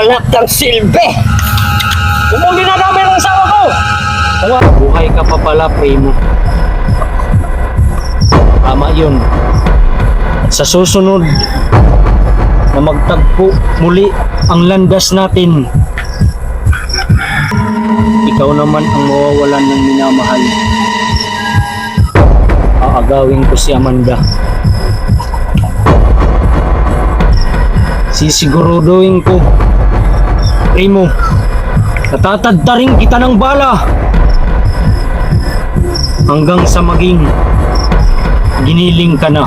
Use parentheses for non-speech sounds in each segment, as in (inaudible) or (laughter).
Anak ng silbi! Kung mong dinadamay ng asawa ko! Buhay ka pa pala, primo. Tama yun. At sa susunod na magtagpo muli ang landas natin, ikaw naman ang mawawalan ng minamahal. Aagawin ko si Amanda. Sisiguruduhin ko, primo, natatadta rin kita ng bala hanggang sa maging giniling ka na.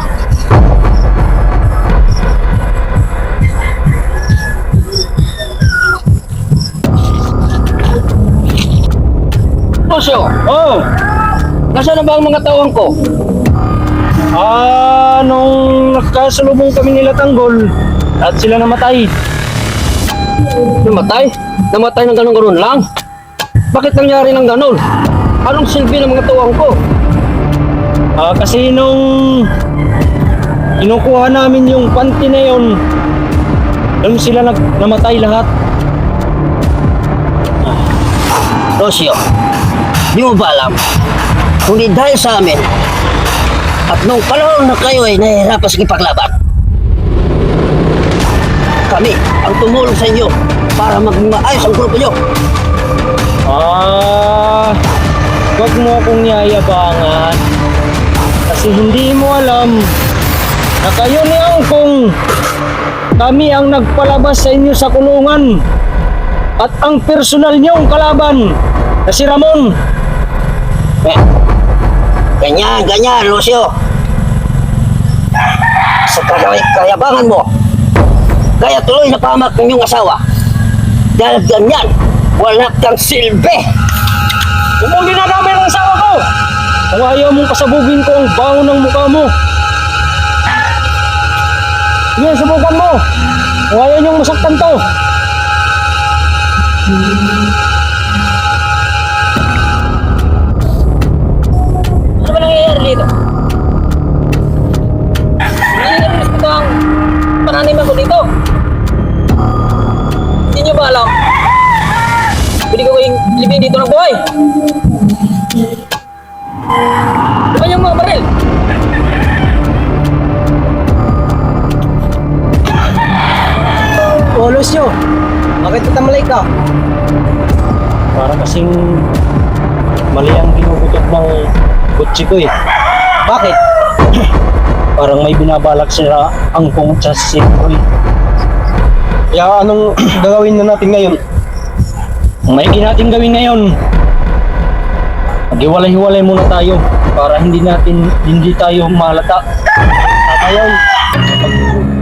Pusyo, Oh! nasaan na ba ang mga tawang ko? Ah, nung nagkasalubong kami nila tanggol at sila namatay. Namatay? Namatay ng ganun-ganun lang? Bakit nangyari ng ganun? Anong silbi ng mga tawang ko? Ah, kasi nung kinukuha namin yung panty na yun, doon sila nag namatay lahat. Rosio, di mo ba alam? Kundi dahil sa amin, at nung panahon na kayo ay nahihirapan sa ipaglaban, kami ang tumulong sa inyo para maging maayos ang grupo nyo. Ah, wag mo akong yayabangan. Kasi hindi mo alam na kayo ni Angkong kami ang nagpalabas sa inyo sa kulungan at ang personal niyong kalaban na si Ramon. Eh, ganyan, ganyan, Lucio. Sa kaya- kayabangan mo, kaya tuloy na pamak ng iyong asawa. Dahil ganyan, wala kang silbi. Kung mong dinadamay ng asawa ko, kung ayaw mong pasabugin ko ang baho ng mukha mo. Sige, subukan mo. Kung ayaw niyong masaktan to. Ko libing dito ng buhay. Ba yung mga baril? O, Lucio, bakit tatamalay ka? Para kasing mali ang ginugutot ng kutsi ko eh. Bakit? (clears throat) Parang may binabalak sila ang pungutsa sa siko eh. Kaya anong (clears throat) gagawin na natin ngayon? Ang may natin gawin ngayon, maghiwalay-hiwalay muna tayo para hindi natin, hindi tayo malata. Tama yun.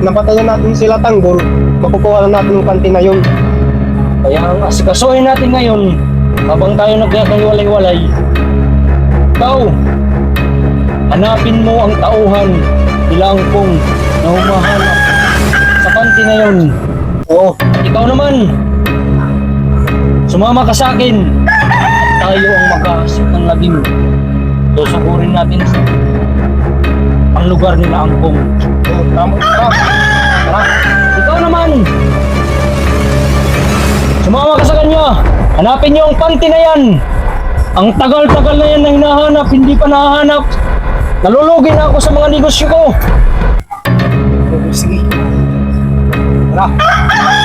napatayan natin sila tanggol, makukuha na natin yung panty na yun. Kaya ang asikasuhin natin ngayon, habang tayo nagkakahiwalay-walay, ikaw, hanapin mo ang tauhan nila ang pong na humahanap sa panty na yun. Oo, ikaw naman, sumama ka sa akin. Tayo ang magkahasip ng labing. Susukurin natin ang lugar nila ang pong. Oh, tama ka. Tara, ikaw naman. Sumama ka sa kanya. Hanapin niyo ang panty na yan. Ang tagal-tagal na yan na hinahanap, hindi pa nahahanap. Nalulugi na ako sa mga negosyo ko. Sige. Tara.